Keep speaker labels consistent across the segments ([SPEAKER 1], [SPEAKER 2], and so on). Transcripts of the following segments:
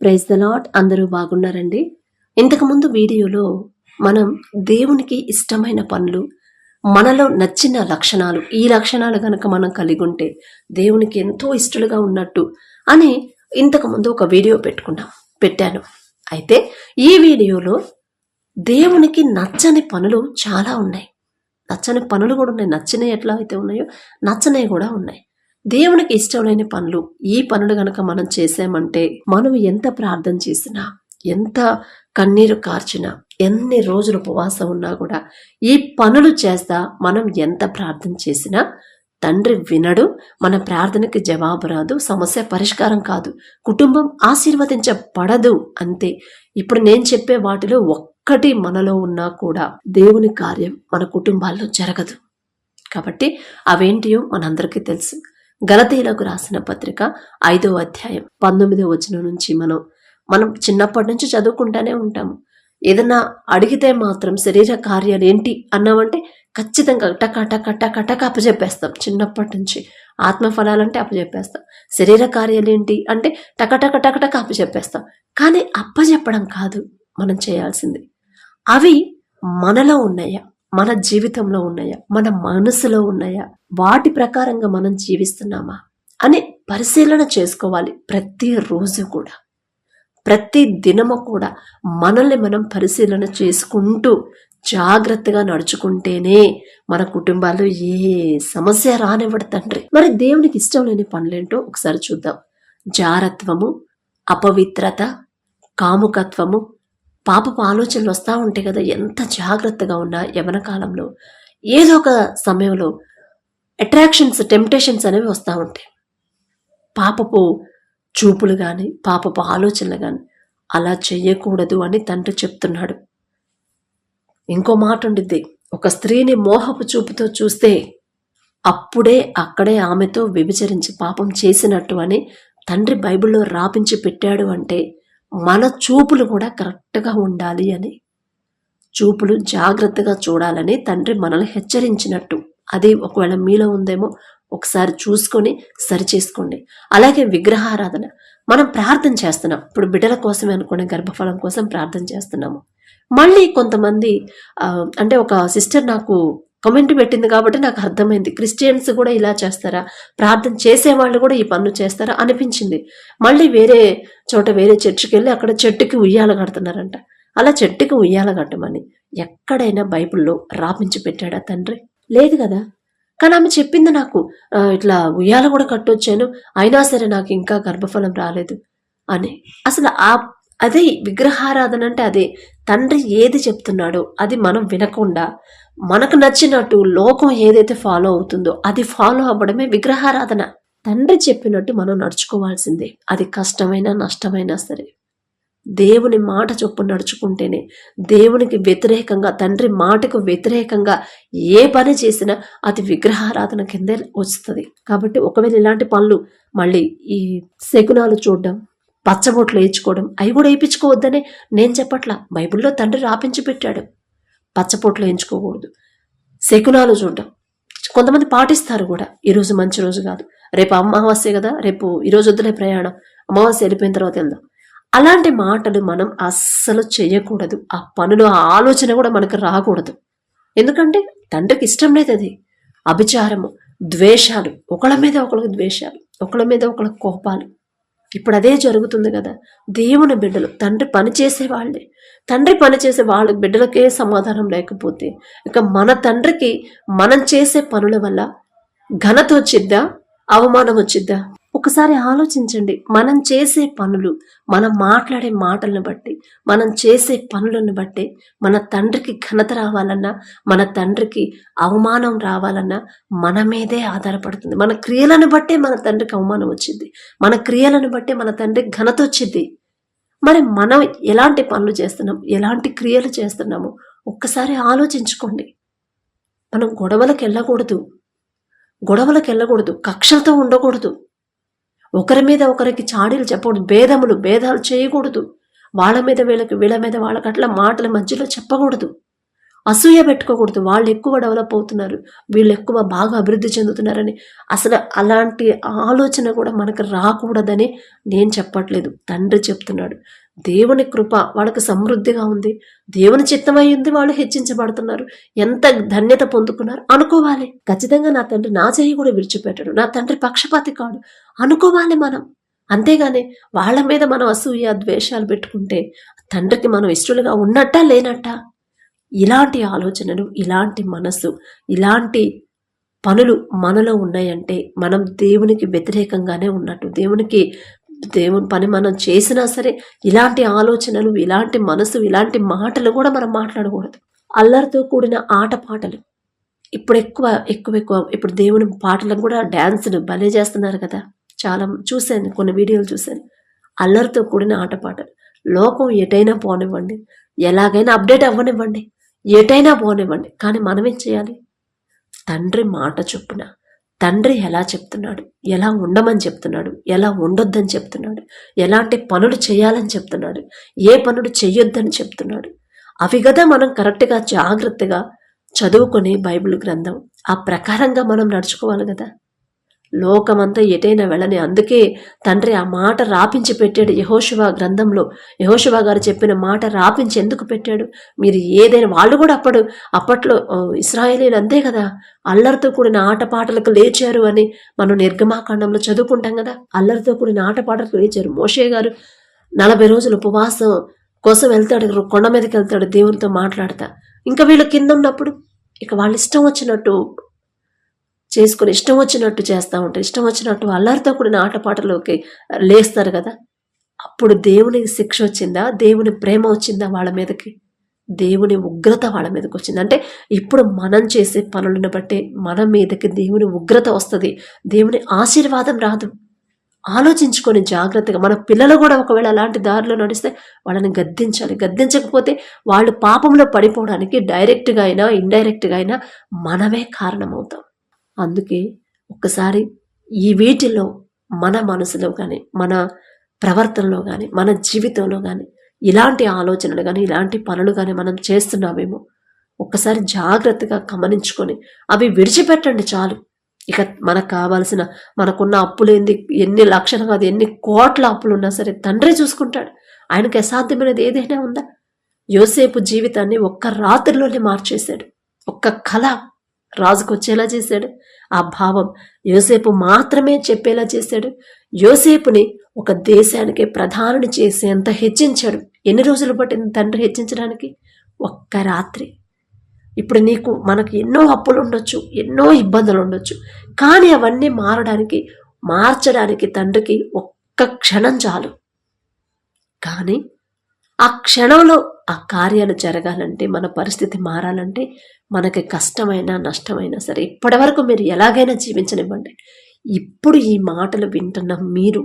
[SPEAKER 1] Praise the lot అందరూ బాగున్నారండి. ఇంతకుముందు వీడియోలో మనం దేవునికి ఇష్టమైన పనులు మనలో నచ్చిన లక్షణాలు ఈ లక్షణాలు కనుక మనం కలిగి ఉంటే దేవునికి ఎంతో ఇష్టలుగా ఉన్నట్టు అని ఇంతకుముందు ఒక వీడియో పెట్టుకున్నాం పెట్టాను. అయితే ఈ వీడియోలో దేవునికి నచ్చని పనులు చాలా ఉన్నాయి. నచ్చని పనులు కూడా ఉన్నాయి. నచ్చినవి ఎట్లా అయితే ఉన్నాయో నచ్చనవి కూడా ఉన్నాయి. దేవునికి ఇష్టమైన పనులు. ఈ పనులు గనక మనం చేసామంటే మనం ఎంత ప్రార్థన చేసినా ఎంత కన్నీరు కార్చినా ఎన్ని రోజులు ఉపవాసం ఉన్నా కూడా ఈ పనులు చేస్తా మనం ఎంత ప్రార్థన చేసినా తండ్రి వినడు మన ప్రార్థనకి జవాబు రాదు సమస్య పరిష్కారం కాదు కుటుంబం ఆశీర్వదించబడదు అంతే. ఇప్పుడు నేను చెప్పే వాటిలో ఒక్కటి మనలో ఉన్నా కూడా దేవుని కార్యం మన కుటుంబాల్లో జరగదు. కాబట్టి అవేంటియో మనందరికీ తెలుసు. గలతీలకు రాసిన పత్రిక ఐదో అధ్యాయం పంతొమ్మిదో వచనం నుంచి మనం మనం చిన్నప్పటి నుంచి చదువుకుంటానే ఉంటాము. ఏదన్నా అడిగితే మాత్రం శరీర కార్యాలు ఏంటి అన్నామంటే ఖచ్చితంగా టక టక టక టక అప్పచెప్పేస్తాం చిన్నప్పటి నుంచి ఆత్మఫలాలంటే అప్పచెప్పేస్తాం శరీర కార్యాలు ఏంటి అంటే టక టక టక టక అప్పచెప్పేస్తాం కానీ అప్పచెప్పడం కాదు మనం చేయాల్సింది. అవి మనలో ఉన్నాయా? మన జీవితంలో ఉన్నాయా? మన మనసులో ఉన్నాయా? వాటి ప్రకారంగా మనం జీవిస్తున్నామా? అని పరిశీలన చేసుకోవాలి ప్రతిరోజు కూడా. ప్రతి దినము కూడా మనల్ని మనం పరిశీలన చేసుకుంటూ జాగ్రత్తగా నడుచుకుంటేనే మన కుటుంబాల్లో ఏ సమస్య రానివ్వడు తండ్రి. మరి దేవునికి ఇష్టం లేని పనులేంటో ఒకసారి చూద్దాం. జారత్వము అపవిత్రత కాముకత్వము పాపపు ఆలోచనలు వస్తూ ఉంటాయి కదా ఎంత జాగ్రత్తగా ఉన్నా యవన కాలంలో. ఏదో ఒక సమయంలో అట్రాక్షన్స్ టెంప్టేషన్స్ అనేవి వస్తూ ఉంటాయి. పాపపు చూపులు కానీ పాపపు ఆలోచనలు కానీ అలా చెయ్యకూడదు అని తండ్రి చెప్తున్నాడు. ఇంకో మాట ఉండిద్ది ఒక స్త్రీని మోహపు చూపుతో చూస్తే అప్పుడే అక్కడే ఆమెతో వ్యభిచరించి పాపం చేసినట్టు అని తండ్రి బైబిల్లో రాపించి పెట్టాడు అంటే మన చూపులు కూడా కరెక్ట్గా ఉండాలి అని. చూపులు జాగ్రత్తగా చూడాలని తండ్రి మనల్ని హెచ్చరించినట్టు. అది ఒకవేళ మీలో ఉందేమో ఒకసారి చూసుకొని సరిచేసుకోండి అలాగే విగ్రహారాధన. మనం ప్రార్థన చేస్తున్నాం. ఇప్పుడు బిడ్డల కోసమే అనుకునే గర్భఫలం కోసం ప్రార్థన చేస్తున్నాము. మళ్ళీ కొంతమంది అంటే ఒక సిస్టర్ నాకు కమెంట్ పెట్టింది కాబట్టి నాకు అర్థమైంది. క్రిస్టియన్స్ కూడా ఇలా చేస్తారా? ప్రార్థన చేసేవాళ్ళు కూడా ఈ పనులు చేస్తారా? అనిపించింది. మళ్ళీ వేరే చోట వేరే చర్చికి వెళ్ళి అక్కడ చెట్టుకి ఉయ్యాల కడుతున్నారంట. అలా చెట్టుకి ఉయ్యాల కట్టమని ఎక్కడైనా బైబిల్లో రాపించి పెట్టాడా తండ్రి? లేదు కదా. కానీ ఆమె చెప్పింది నాకు ఇట్లా ఉయ్యాల కూడా కట్టొచ్చాను. అయినా సరే నాకు ఇంకా గర్భఫలం రాలేదు అని. అసలు ఆ అదే విగ్రహారాధన అంటే అదే. తండ్రి ఏది చెప్తున్నాడో అది మనం వినకుండా మనకు నచ్చినట్టు లోకం ఏదైతే ఫాలో అవుతుందో అది ఫాలో అవ్వడమే విగ్రహారాధన. తండ్రి చెప్పినట్టు మనం నడుచుకోవాల్సిందే. అది కష్టమైనా నష్టమైనా సరే. దేవుని మాట చొప్పున నడుచుకుంటేనే దేవునికి వ్యతిరేకంగా తండ్రి మాటకు వ్యతిరేకంగా ఏ పని చేసినా అది విగ్రహారాధన కిందే వస్తుంది. కాబట్టి ఒకవేళ ఇలాంటి పనులు మళ్ళీ ఈ శకునాలు చూడడం పచ్చబొట్లు వేయించుకోవడం అవి కూడా వేయించుకోవద్దనే నేను చెప్పట్లా. బైబిల్లో తండ్రి రాపించి పెట్టాడు. పచ్చబొట్లు వేయించుకోకూడదు. శకునాలు చూడడం. కొంతమంది పాటిస్తారు కూడా. ఈరోజు మంచి రోజు కాదు. రేపు అమావాస్య కదా రేపు ఈరోజు వద్దులే ప్రయాణం. అమావాస్య వెళ్ళిపోయిన తర్వాత వెళ్దాం. అలాంటి మాటలు మనం అస్సలు చేయకూడదు. ఆ పనులు ఆ ఆలోచన కూడా మనకు రాకూడదు. ఎందుకంటే తండ్రికి ఇష్టం లేదు అది. అభిచారము ద్వేషాలు ఒకళ్ళ మీద ఒకళ్ళకి ద్వేషాలు ఒకళ్ళ మీద ఒకళ్ళకి కోపాలు. ఇప్పుడు అదే జరుగుతుంది కదా. దేవుని బిడ్డలు తండ్రి పనిచేసే వాళ్ళే. తండ్రి పనిచేసే వాళ్ళ బిడ్డలకే సమాధానం లేకపోతే ఇక మన తండ్రికి మనం చేసే పనుల వల్ల ఘనత వచ్చిద్దా? అవమానం వచ్చిద్దా? ఒకసారి ఆలోచించండి. మనం చేసే పనులు మనం మాట్లాడే మాటలను బట్టి మనం చేసే పనులను బట్టి మన తండ్రికి ఘనత రావాలన్నా మన తండ్రికి అవమానం రావాలన్నా మన మీదే ఆధారపడుతుంది. మన క్రియలను బట్టే మన తండ్రికి అవమానం వచ్చింది. మన క్రియలను బట్టే మన తండ్రికి ఘనత వచ్చింది. మరి మనం ఎలాంటి పనులు చేస్తున్నాం? ఎలాంటి క్రియలు చేస్తున్నాము? ఒక్కసారి ఆలోచించుకోండి. మనం గొడవలకు వెళ్ళకూడదు. గొడవలకు వెళ్ళకూడదు. కక్షలతో ఉండకూడదు. ఒకరి మీద ఒకరికి చాడీలు చెప్పకూడదు భేదములు భేదాలు చేయకూడదు. వాళ్ళ మీద వీళ్ళకి వీళ్ళ మీద వాళ్ళకి అట్లా మాటల మధ్యలో చెప్పకూడదు. అసూయ పెట్టుకోకూడదు. వాళ్ళు ఎక్కువ డెవలప్ అవుతున్నారు. వీళ్ళు ఎక్కువ బాగా అభివృద్ధి చెందుతున్నారని అసలు అలాంటి ఆలోచన కూడా మనకు రాకూడదని నేను చెప్పట్లేదు. తండ్రి చెప్తున్నాడు. దేవుని కృప వాళ్ళకి సమృద్ధిగా ఉంది. దేవుని చిత్తమైంది వాళ్ళు హెచ్చించబడుతున్నారు. ఎంత ధన్యత పొందుకున్నారు? అనుకోవాలి. ఖచ్చితంగా నా తండ్రి నా చేయి కూడా విడిచిపెట్టాడు. నా తండ్రి పక్షపాతి కాడు. అనుకోవాలి మనం. అంతేగాని వాళ్ళ మీద మనం అసూయ ద్వేషాలు పెట్టుకుంటే తండ్రికి మనం ఇష్టలుగా ఉన్నట్టా లేనట్టా? ఇలాంటి ఆలోచనలు ఇలాంటి మనస్సు ఇలాంటి పనులు మనలో ఉన్నాయంటే మనం దేవునికి వ్యతిరేకంగానే ఉన్నట్టు దేవునికి దేవుని పని మనం చేసినా సరే ఇలాంటి ఆలోచనలు ఇలాంటి మనసు ఇలాంటి మాటలు కూడా మనం మాట్లాడకూడదు. అల్లరితో కూడిన ఆట పాటలు. ఇప్పుడు ఎక్కువ ఎక్కువ ఎక్కువ ఇప్పుడు దేవుని పాటలకు కూడా డ్యాన్స్ను భలే చేస్తున్నారు కదా. చాలా చూశాను కొన్ని వీడియోలు చూశాను. అల్లరితో కూడిన ఆట పాటలు. లోకం ఎటైనా పోనివ్వండి. ఎలాగైనా అప్డేట్ అవ్వనివ్వండి. ఎటైనా పోనివ్వండి. కానీ మనం ఏం చేయాలి? తండ్రి మాట చొప్పున తండ్రి ఎలా చెప్తున్నాడు? ఎలా ఉండమని చెప్తున్నాడు? ఎలా ఉండొద్దని చెప్తున్నాడు? ఎలాంటి పనులు చేయాలని చెప్తున్నాడు? ఏ పనులు చెయ్యొద్దని చెప్తున్నాడు? అవి కదా మనం కరెక్ట్గా జాగ్రత్తగా చదువుకొని బైబిల్ గ్రంథం ఆ ప్రకారంగా మనం నడుచుకోవాలి కదా లోకమంతా ఎటైనా వెళ్ళని అందుకే తండ్రి ఆ మాట రాపించి పెట్టాడు యహోశివ గ్రంథంలో. యహోశివ గారు చెప్పిన మాట రాపించి ఎందుకు పెట్టాడు? మీరు ఏదైనా వాళ్ళు కూడా అప్పుడు అప్పట్లో ఇస్రాయేలీలు అంతే కదా. అల్లరితో కూడిన ఆటపాటలకు లేచారు అని మనం నిర్గమాకాండంలో చదువుకుంటాం కదా. అల్లరితో కూడిన ఆటపాటలకు లేచారు. మోషే గారు నలభై రోజులు ఉపవాసం కోసం వెళ్తాడు కొండ మీదకి వెళ్తాడు దేవునితో మాట్లాడతా. ఇంకా వీళ్ళు కింద ఉన్నప్పుడు ఇక వాళ్ళు ఇష్టం వచ్చినట్టు చేసుకుని ఇష్టం వచ్చినట్టు చేస్తూ ఉంటారు. ఇష్టం వచ్చినట్టు అల్లరితో కూడిన ఆటపాటలోకి లేస్తారు కదా. అప్పుడు దేవునికి శిక్ష వచ్చిందా? దేవుని ప్రేమ వచ్చిందా వాళ్ళ మీదకి? దేవుని ఉగ్రత వాళ్ళ మీదకి వచ్చింది? అంటే ఇప్పుడు మనం చేసే పనులను బట్టి మన మీదకి దేవుని ఉగ్రత వస్తుంది. దేవుని ఆశీర్వాదం రాదు. ఆలోచించుకొని జాగ్రత్తగా మన పిల్లలు కూడా ఒకవేళ అలాంటి దారిలో నడిస్తే వాళ్ళని గద్దించాలి. గద్దించకపోతే వాళ్ళు పాపంలో పడిపోవడానికి డైరెక్ట్గా అయినా ఇండైరెక్ట్గా అయినా మనమే కారణమవుతాం. అందుకే ఒక్కసారి ఈ వీటిలో మన మనసులో కానీ మన ప్రవర్తనలో కానీ మన జీవితంలో కానీ ఇలాంటి ఆలోచనలు కానీ ఇలాంటి పనులు కానీ మనం చేస్తున్నామేమో ఒక్కసారి జాగ్రత్తగా గమనించుకొని అవి విడిచిపెట్టండి చాలు. ఇక మనకు కావాల్సిన మనకున్న అప్పులేంది ఎన్ని లక్షలు కాదు ఎన్ని కోట్ల అప్పులు ఉన్నా సరే తండ్రి చూసుకుంటాడు. ఆయనకి అసాధ్యమైనది ఏదైనా ఉందా? యోసేపు జీవితాన్ని ఒక్క రాత్రిలోనే మార్చేశాడు. ఒక్క కళ రాజుకు వచ్చేలా చేశాడు. ఆ భావం యోసేపు మాత్రమే చెప్పేలా చేశాడు. యోసేపుని ఒక దేశానికి ప్రధానిని చేసేంత హెచ్చించాడు. ఎన్ని రోజులు పట్టింది తండ్రి హెచ్చించడానికి? ఒక్క రాత్రి. ఇప్పుడు నీకు మనకు ఎన్నో అప్పులు ఉండొచ్చు ఎన్నో ఇబ్బందులు ఉండొచ్చు. కానీ అవన్నీ మారడానికి మార్చడానికి తండ్రికి ఒక్క క్షణం చాలు. కానీ ఆ క్షణంలో ఆ కార్యాలు జరగాలంటే మన పరిస్థితి మారాలంటే మనకి కష్టమైనా నష్టమైనా సరే ఇప్పటివరకు మీరు ఎలాగైనా జీవించనివ్వండి. ఇప్పుడు ఈ మాటలు వింటున్న మీరు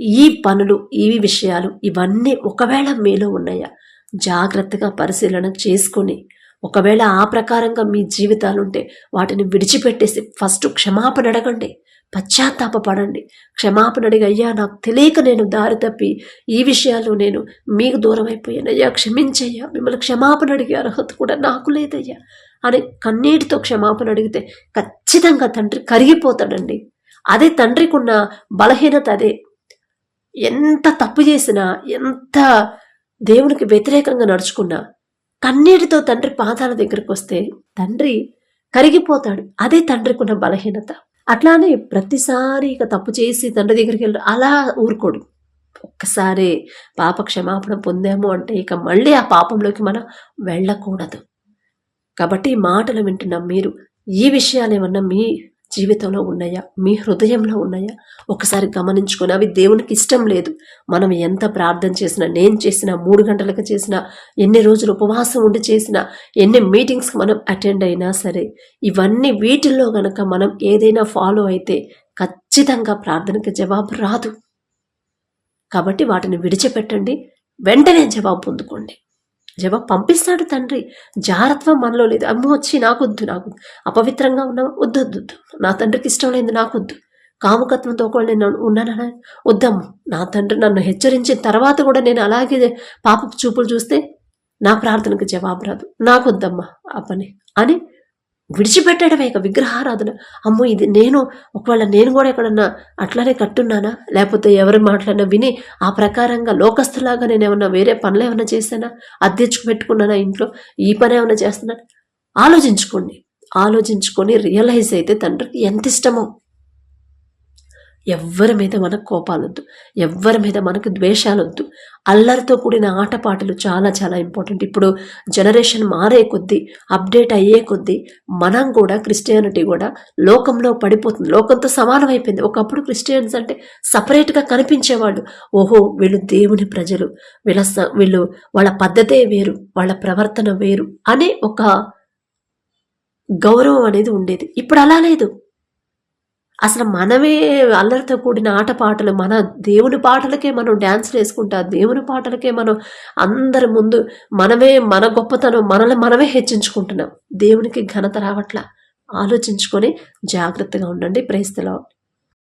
[SPEAKER 1] ఈ పనులు ఈ విషయాలు ఇవన్నీ ఒకవేళ మీలో ఉన్నాయా? జాగ్రత్తగా పరిశీలన చేసుకొని ఒకవేళ ఆ ప్రకారంగా మీ జీవితాలుంటే వాటిని విడిచిపెట్టేసి ఫస్ట్ క్షమాపణ అడగండి. పశ్చాత్తాపపడండి. క్షమాపణ అడిగి అయ్యా నాకు తెలియక నేను దారి తప్పి ఈ విషయాల్లో నేను మీకు దూరం అయిపోయాను అయ్యా క్షమించయ్యా. మిమ్మల్ని క్షమాపణ అడిగే అర్హత కూడా నాకు లేదయ్యా. అని కన్నీటితో క్షమాపణ అడిగితే ఖచ్చితంగా తండ్రి కరిగిపోతాడండి. అదే తండ్రికున్న బలహీనత అదే. ఎంత తప్పు చేసినా ఎంత దేవునికి వ్యతిరేకంగా నడుచుకున్నా కన్నీటితో తండ్రి పాదాల దగ్గరకు వస్తే తండ్రి కరిగిపోతాడు. అదే తండ్రికి ఉన్న బలహీనత. అట్లానే ప్రతిసారి ఇక తప్పు చేసి తండ్రి దగ్గరికి వెళ్ళి అలా ఊరుకోడు. ఒక్కసారి పాప క్షమాపణ పొందాము అంటే ఇక మళ్ళీ ఆ పాపంలోకి మనం వెళ్ళకూడదు. కాబట్టి మాటలు వింటున్నాం మీరు ఈ విషయాలు ఏమన్నా మీ జీవితంలో ఉన్నాయా? మీ హృదయంలో ఉన్నాయా? ఒకసారి గమనించుకొని అవి దేవునికి ఇష్టం లేదు. మనం ఎంత ప్రార్థన చేసినా నేను చేసిన మూడు గంటలకు చేసిన ఎన్ని రోజులు ఉపవాసం ఉండి చేసిన ఎన్ని మీటింగ్స్కి మనం అటెండ్ అయినా సరే ఇవన్నీ వీటిల్లో గనక మనం ఏదైనా ఫాలో అయితే ఖచ్చితంగా ప్రార్థనకి జవాబు రాదు. కాబట్టి వాటిని విడిచిపెట్టండి. వెంటనే జవాబు పొందుకోండి. జవాబు పంపిస్తాడు తండ్రి. జారత్వం మనలో లేదు. అమ్మ వచ్చి నాకొద్దు నాకు అపవిత్రంగా ఉన్నావు వద్దొద్దు వద్దు నా తండ్రికి ఇష్టం లేదు నాకొద్దు. కాముకత్వంతో ఒకవేళ నేను ఉన్నానని వద్దమ్మ. నా తండ్రి నన్ను హెచ్చరించిన తర్వాత కూడా నేను అలాగే పాప చూపులు చూస్తే నా ప్రార్థనకు జవాబు రాదు. నాకొద్దమ్మా ఆ పని అని విడిచిపెట్టడమే ఇక విగ్రహారాధన. అమ్మో ఇది నేను ఒకవేళ నేను కూడా ఎక్కడన్నా అట్లానే కట్టున్నానా? లేకపోతే ఎవరి మాట్లాడినా విని ఆ ప్రకారంగా లోకస్తులాగా నేను ఏమన్నా వేరే పనులు ఏమైనా చేశానా? అద్దెచ్చుకు పెట్టుకున్నానా ఇంట్లో? ఈ పని ఏమైనా చేస్తున్నానా? ఆలోచించుకోండి. ఆలోచించుకొని రియలైజ్ అయితే తండ్రికి ఎంత ఇష్టమో. ఎవ్వరి మీద మనకు కోపాలొద్దు ఎవ్వరి మీద మనకు ద్వేషాలొద్దు. అల్లరితో కూడిన ఆటపాటలు చాలా చాలా ఇంపార్టెంట్ ఇప్పుడు జనరేషన్ మారే కొద్దీ అప్డేట్ అయ్యే కొద్దీ మనం కూడా క్రిస్టియానిటీ కూడా లోకంలో పడిపోతుంది. లోకంతో సమానమైపోయింది. ఒకప్పుడు క్రిస్టియన్స్ అంటే సపరేట్గా కనిపించేవాళ్ళు. ఓహో వీళ్ళు దేవుని ప్రజలు వీళ్ళ స- వీళ్ళు వాళ్ళ పద్ధతే వేరు వాళ్ళ ప్రవర్తన వేరు అనే ఒక గౌరవం అనేది ఉండేది. ఇప్పుడు అలా లేదు. అసలు మనమే అల్లరితో కూడిన ఆటపాటలు మన దేవుని పాటలకే మనం డ్యాన్స్లు వేసుకుంటా దేవుని పాటలకే మనం అందరి ముందు మనమే మన గొప్పతనం మనల్ని మనమే హెచ్చించుకుంటున్నాం. దేవునికి ఘనత రావట్లా? ఆలోచించుకొని జాగ్రత్తగా ఉండండి. ప్రేస్తలో